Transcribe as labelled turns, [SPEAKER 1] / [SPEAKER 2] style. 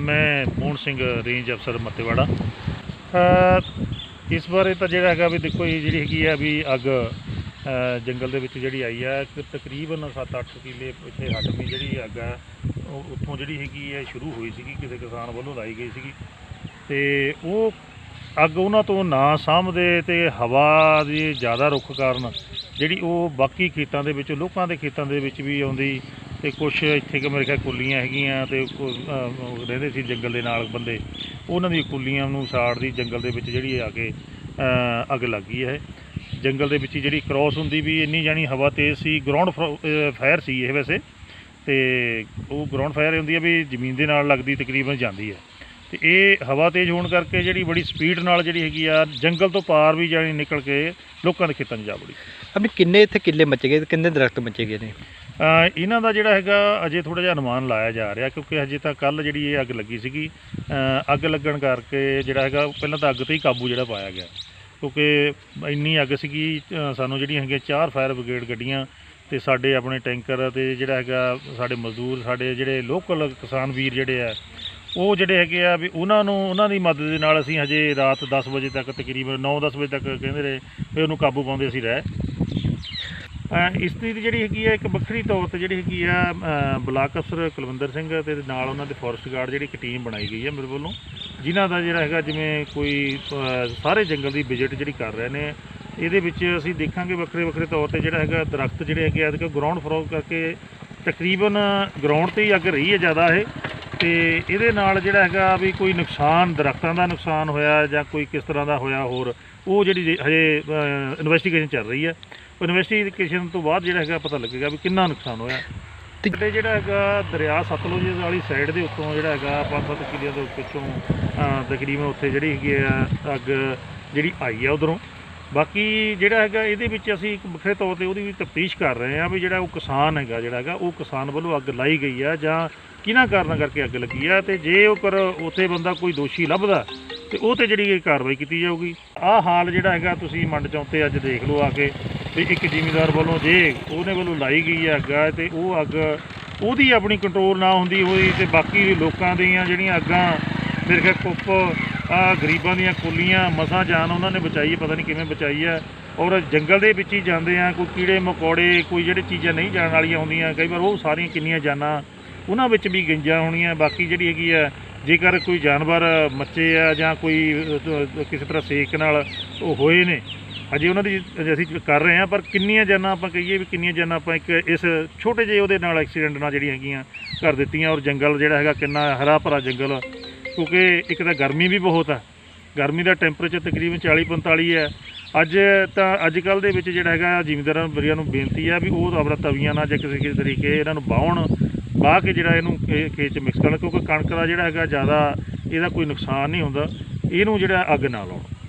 [SPEAKER 1] ਮੈਂ ਮੋਹਨ ਸਿੰਘ ਰੇਂਜ ਅਫਸਰ ਮੱਤੇਵਾੜਾ। ਇਸ ਬਾਰੇ ਤਾਂ ਜਿਹੜਾ ਹੈਗਾ ਵੀ ਦੇਖੋ, ਇਹ ਜਿਹੜੀ ਹੈਗੀ ਆ ਵੀ ਅੱਗ ਜੰਗਲ ਦੇ ਵਿੱਚ ਜਿਹੜੀ ਆਈ ਆ ਤਕਰੀਬਨ 7-8 ਕਿੱਲੇ ਪਿੱਛੇ ਹਟਵੀਂ ਜਿਹੜੀ ਅੱਗ ਆ, ਉਹ ਉੱਥੋਂ ਜਿਹੜੀ ਹੈਗੀ ਹੈ ਸ਼ੁਰੂ ਹੋਈ ਸੀਗੀ, ਕਿਸੇ ਕਿਸਾਨ ਵੱਲੋਂ ਲਾਈ ਗਈ ਸੀਗੀ। ਤੇ ਉਹ ਅੱਗ ਉਹਨਾਂ ਤੋਂ ਨਾ ਸਾਂਭਦੇ ਤੇ ਹਵਾ ਦੀ ਜ਼ਿਆਦਾ ਰੁੱਖ ਕਾਰਨ ਜਿਹੜੀ ਉਹ ਬਾਕੀ ਖੇਤਾਂ ਦੇ ਵਿੱਚ, ਲੋਕਾਂ ਦੇ ਖੇਤਾਂ ਦੇ ਵਿੱਚ ਵੀ ਆਉਂਦੀ ਤੇ ਕੁਝ ਇੱਥੇ ਕਿ ਮੇਰੇ ਖਿਆਲ ਕੁੱਲੀਆਂ ਹੈਗੀਆਂ ਤੇ ਰਹਿੰਦੇ ਸੀ ਜੰਗਲ ਦੇ ਨਾਲ ਬੰਦੇ। ਉਹਨਾਂ ਦੀ ਕੁੱਲੀਆਂ ਨੂੰ ਸਾੜਦੀ ਜੰਗਲ ਦੇ ਵਿੱਚ ਜਿਹੜੀ ਆ ਕੇ ਅੱਗ ਲੱਗ ਗਈ ਹੈ। ਜੰਗਲ ਦੇ ਵਿੱਚ ਜਿਹੜੀ ਕ੍ਰਾਸ ਹੁੰਦੀ ਵੀ ਇੰਨੀ ਜਾਨੀ ਹਵਾ ਤੇਜ਼ ਸੀ ਗਰਾਊਂਡ ਫਾਇਰ ਸੀ ਇਹ ਵੈਸੇ। ਤੇ ਉਹ ਗਰਾਊਂਡ ਫਾਇਰ ਹੁੰਦੀ ਹੈ ਵੀ ਜ਼ਮੀਨ ਦੇ ਨਾਲ ਲੱਗਦੀ ਤਕਰੀਬਨ ਜਾਂਦੀ ਹੈ। ਤੇ ਇਹ ਹਵਾ ਤੇਜ਼ ਹੋਣ ਕਰਕੇ ਜਿਹੜੀ ਬੜੀ ਸਪੀਡ ਨਾਲ ਜਿਹੜੀ ਹੈਗੀ ਆ, ਜੰਗਲ ਤੋਂ ਪਾਰ ਵੀ ਜਾਨੀ ਨਿਕਲ ਕੇ ਲੋਕਾਂ ਦੇ ਖੇਤਾਂ 'ਚ ਜਾ ਵੜੀ।
[SPEAKER 2] ਅਭੀ ਕਿੰਨੇ ਇੱਥੇ ਕਿੱਲੇ ਮੱਚੇ ਗਏ ਤੇ ਕਿੰਨੇ ਦਰਖਤ ਮੱਚੇ ਗਏ ਨੇ?
[SPEAKER 1] ਇਹਨਾਂ ਦਾ ਜਿਹੜਾ ਹੈਗਾ ਅਜੇ ਥੋੜਾ ਜਿਹਾ ਅਨੁਮਾਨ ਲਾਇਆ ਜਾ ਰਿਹਾ ਕਿਉਂਕਿ ਹਜੇ ਤਾਂ ਕੱਲ ਜਿਹੜੀ ਇਹ ਅੱਗ ਲੱਗੀ ਸੀਗੀ ਅੱਗ ਲੱਗਣ ਕਰਕੇ ਜਿਹੜਾ ਹੈਗਾ ਪਹਿਲਾਂ ਤਾਂ ਅੱਗ ਤੇ ਹੀ ਕਾਬੂ ਜਿਹੜਾ ਪਾਇਆ ਗਿਆ। ਕਿਉਂਕਿ ਇੰਨੀ ਅੱਗ ਸੀਗੀ ਸਾਨੂੰ ਜਿਹੜੀਆਂ ਹੈਗੀਆਂ ਚਾਰ ਫਾਇਰ ਬ੍ਰਿਗੇਡ ਗੱਡੀਆਂ ਤੇ ਸਾਡੇ ਆਪਣੇ ਟੈਂਕਰ ਤੇ ਜਿਹੜਾ ਹੈਗਾ ਸਾਡੇ ਮਜ਼ਦੂਰ, ਸਾਡੇ ਜਿਹੜੇ ਲੋਕਲ ਕਿਸਾਨ ਵੀਰ ਜਿਹੜੇ ਆ, ਉਹ ਜਿਹੜੇ ਹੈਗੇ ਆ ਵੀ ਉਹਨਾਂ ਨੂੰ, ਉਹਨਾਂ ਦੀ ਮਦਦ ਦੇ ਨਾਲ ਅਸੀਂ ਹਜੇ ਰਾਤ 10 ਵਜੇ ਤੱਕ ਤਕਰੀਬਨ 9-10 ਵਜੇ ਤੱਕ ਕਹਿੰਦੇ ਰਹੇ ਵੀ ਉਹਨੂੰ ਕਾਬੂ ਪਾਉਂਦੇ ਅਸੀਂ ਰਹਿ। ਇਸਤਰੀ ਦੀ ਜਿਹੜੀ ਹੈਗੀ ਆ ਇੱਕ ਵੱਖਰੀ ਤੌਰ ਤੇ ਜਿਹੜੀ ਹੈਗੀ ਆ ਬਲਾਕ ਅਫਸਰ ਕੁਲਵਿੰਦਰ ਸਿੰਘ ਤੇ ਨਾਲ ਉਹਨਾਂ ਦੇ ਫੋਰੈਸਟ ਗਾਰਡ ਜਿਹੜੀ ਇੱਕ ਟੀਮ ਬਣਾਈ ਗਈ ਹੈ ਮੇਰੇ ਵੱਲੋਂ। ਜਿਨ੍ਹਾਂ ਦਾ ਜਿਹੜਾ ਹੈਗਾ ਜਿਵੇਂ ਕੋਈ ਸਾਰੇ ਜੰਗਲ ਦੀ ਵਿਜ਼ਿਟ ਜਿਹੜੀ ਕਰ ਰਹੇ ਨੇ, ਇਹਦੇ ਵਿੱਚ ਅਸੀਂ ਦੇਖਾਂਗੇ ਵੱਖਰੇ ਵੱਖਰੇ ਤੌਰ ਤੇ ਜਿਹੜਾ ਹੈਗਾ ਦਰਖਤ ਜਿਹੜੇ ਹੈਗੇ ਆ ਕਿ ਗਰਾਊਂਡ ਫਰੋਗ ਕਰਕੇ ਤਕਰੀਬਨ ਗਰਾਊਂਡ ਤੇ ਹੀ ਅੱਗ ਰਹੀ ਹੈ ਜ਼ਿਆਦਾ ਇਹ। ਤੇ ਇਹਦੇ ਨਾਲ ਜਿਹੜਾ ਹੈਗਾ ਵੀ ਕੋਈ ਨੁਕਸਾਨ ਦਰਖਤਾਂ ਦਾ ਨੁਕਸਾਨ ਹੋਇਆ ਜਾਂ ਕੋਈ ਕਿਸ ਤਰ੍ਹਾਂ ਦਾ ਹੋਇਆ ਹੋਰ ਉਹ ਜਿਹੜੀ ਹਜੇ ਇਨਵੈਸਟੀਗੇਸ਼ਨ ਚੱਲ ਰਹੀ ਹੈ। ਉਹ ਇਨਵੈਸਟੀਗੇਸ਼ਨ ਤੋਂ ਬਾਅਦ ਜਿਹੜਾ ਹੈਗਾ ਪਤਾ ਲੱਗੇਗਾ ਵੀ ਕਿੰਨਾ ਨੁਕਸਾਨ ਹੋਇਆ।
[SPEAKER 2] ਤੇ-
[SPEAKER 1] ਜਿਹੜਾ ਹੈਗਾ ਦਰਿਆ ਸਤਲੁਜ ਵਾਲੀ ਸਾਈਡ ਦੇ ਉੱਤੋਂ ਜਿਹੜਾ ਹੈਗਾ 5-7 ਕਿਲਿਆਂ ਦੇ ਪਿੱਛੋਂ ਅਹ, ਤਕਰੀਬਨ ਉੱਥੇ ਜਿਹੜੀ ਹੈਗੀ ਆ ਅੱਗ ਜਿਹੜੀ ਆਈ ਆ ਉਧਰੋਂ। ਬਾਕੀ ਜਿਹੜਾ ਹੈਗਾ ਇਹਦੇ ਵਿੱਚ ਅਸੀਂ ਇੱਕ ਵੱਖਰੇ ਤੌਰ ਤੇ ਉਹਦੀ ਵੀ ਤਫਤੀਸ਼ ਕਰ ਰਹੇ ਹਾਂ ਵੀ ਜਿਹੜਾ ਉਹ ਕਿਸਾਨ ਹੈਗਾ, ਜਿਹੜਾ ਹੈਗਾ, ਉਹ ਕਿਸਾਨ ਵੱਲੋਂ ਅੱਗ ਲਾਈ ਗਈ ਆ ਜਾਂ ਕਿਹਨਾਂ ਕਾਰਨਾਂ ਕਰਕੇ ਅੱਗ ਲੱਗੀ ਆ ਤੇ ਜੇ ਉਹ ਕਰ ਉੱਥੇ ਬੰਦਾ ਕੋਈ ਦੋਸ਼ੀ ਲੱਭਦਾ ਤੇ ਉਹ ਤੇ ਜਿਹੜੀ ਇਹ ਕਾਰਵਾਈ ਕੀਤੀ ਜਾਊਗੀ। ਆਹ ਹਾਲ ਜਿਹੜਾ ਹੈਗਾ ਤੁਸੀਂ ਮੰਡ ਚੌਂਤੇ ਅੱਜ ਦੇਖ ਲਓ ਆ ਕੇ ਵੀ ਇੱਕ ਜ਼ਿਮੀਂਦਾਰ ਵੱਲੋਂ ਜੇ ਉਹਨੇ ਵੱਲੋਂ ਲਾਈ ਗਈ ਹੈ ਅੱਗ ਆ ਤੇ ਉਹ ਅੱਗ ਉਹਦੀ ਆਪਣੀ ਕੰਟਰੋਲ ਨਾ ਹੁੰਦੀ ਹੋਈ ਤੇ ਬਾਕੀ ਲੋਕਾਂ ਦੀਆਂ ਜਿਹੜੀਆਂ ਅੱਗਾਂ ਫਿਰ ਕੇ ਕੁੱਪ ਆ ਗਰੀਬਾਂ ਦੀਆਂ ਕੁੱਲੀਆਂ, ਮਸਾਂ ਜਾਨ ਉਹਨਾਂ ਨੇ ਬਚਾਈ ਹੈ ਪਤਾ ਨਹੀਂ ਕਿਵੇਂ ਬਚਾਈ ਹੈ ਔਰ ਜੰਗਲ ਦੇ ਵਿੱਚ ਹੀ ਜਾਂਦੇ ਆ, ਕੋਈ ਕੀੜੇ ਮਕੌੜੇ, ਕੋਈ ਜਿਹੜੇ ਚੀਜ਼ਾਂ ਨਹੀਂ ਜਾਣ ਵਾਲੀਆਂ ਹੁੰਦੀਆਂ, ਕਈ ਵਾਰ ਉਹ ਸਾਰੀਆਂ ਕਿੰਨੀਆਂ ਜਾਨਾਂ, ਉਹਨਾਂ ਵਿੱਚ ਵੀ ਗੰਜਾਂ ਹੋਣੀਆਂ, ਬਾਕੀ ਜਿਹੜੀ ਹੈਗੀ ਆ, ਜੇਕਰ ਕੋਈ ਜਾਨਵਰ, ਮੱਚੇ ਆ ਜਾਂ ਕੋਈ ਕਿਸੇ ਤਰ੍ਹਾਂ ਸੇਕ ਨਾਲ ਉਹ ਹੋਏ ਨੇ, ਅਜੇ ਉਹਨਾਂ ਦੀ ਅਸੀਂ ਕਰ ਰਹੇ ਹਾਂ, ਪਰ ਕਿੰਨੀਆਂ ਜਾਨਾਂ ਆਪਾਂ ਕਹੀਏ ਵੀ ਕਿੰਨੀਆਂ ਜਾਨਾਂ ਆਪਾਂ ਇੱਕ ਇਸ ਛੋਟੇ ਜਿਹੇ ਉਹਦੇ ਨਾਲ ਐਕਸੀਡੈਂਟ ਨਾਲ ਜਿਹੜੀਆਂ ਹੈਗੀਆਂ ਕਰ ਦਿੱਤੀਆਂ, ਔਰ ਜੰਗਲ ਜਿਹੜਾ ਹੈਗਾ ਕਿੰਨਾ ਹਰਾ ਭਰਾ ਜੰਗਲ ਕਿਉਂਕਿ ਇੱਕ ਤਾਂ ਗਰਮੀ ਵੀ ਬਹੁਤ ਹੈ ਗਰਮੀ ਦਾ ਟੈਂਪਰੇਚਰ ਤਕਰੀਬਨ 40 45 ਹੈ ਅੱਜ ਤਾਂ ਅੱਜ ਕੱਲ ਦੇ ਵਿੱਚ ਜਿਹੜਾ ਹੈਗਾ, ਜ਼ਿਮੀਂਦਾਰਾਂ ਵੀਰਾਂ ਨੂੰ ਬੇਨਤੀ ਆ ਵੀ ਉਹ ਆਪਣਾ ਤਵੀਆਂ ਨਾਲ ਜਾਂ ਕਿਸੇ ਕਿਸੇ ਤਰੀਕੇ ਇਹਨਾਂ ਨੂੰ ਬਾਹਣ, ਬਾਹ ਕੇ ਜਿਹੜਾ ਇਹਨੂੰ ਖੇ- ਖੇਤ 'ਚ ਮਿਕਸ ਕਰਨ ਕਿਉਂਕਿ ਕਣਕ ਦਾ ਜਿਹੜਾ ਹੈਗਾ ਜ਼ਿਆਦਾ ਇਹਦਾ ਕੋਈ ਨੁਕਸਾਨ ਨਹੀਂ ਹੁੰਦਾ। ਇਹਨੂੰ ਜਿਹੜਾ ਅੱਗ ਨਾ ਲਾਉਣ।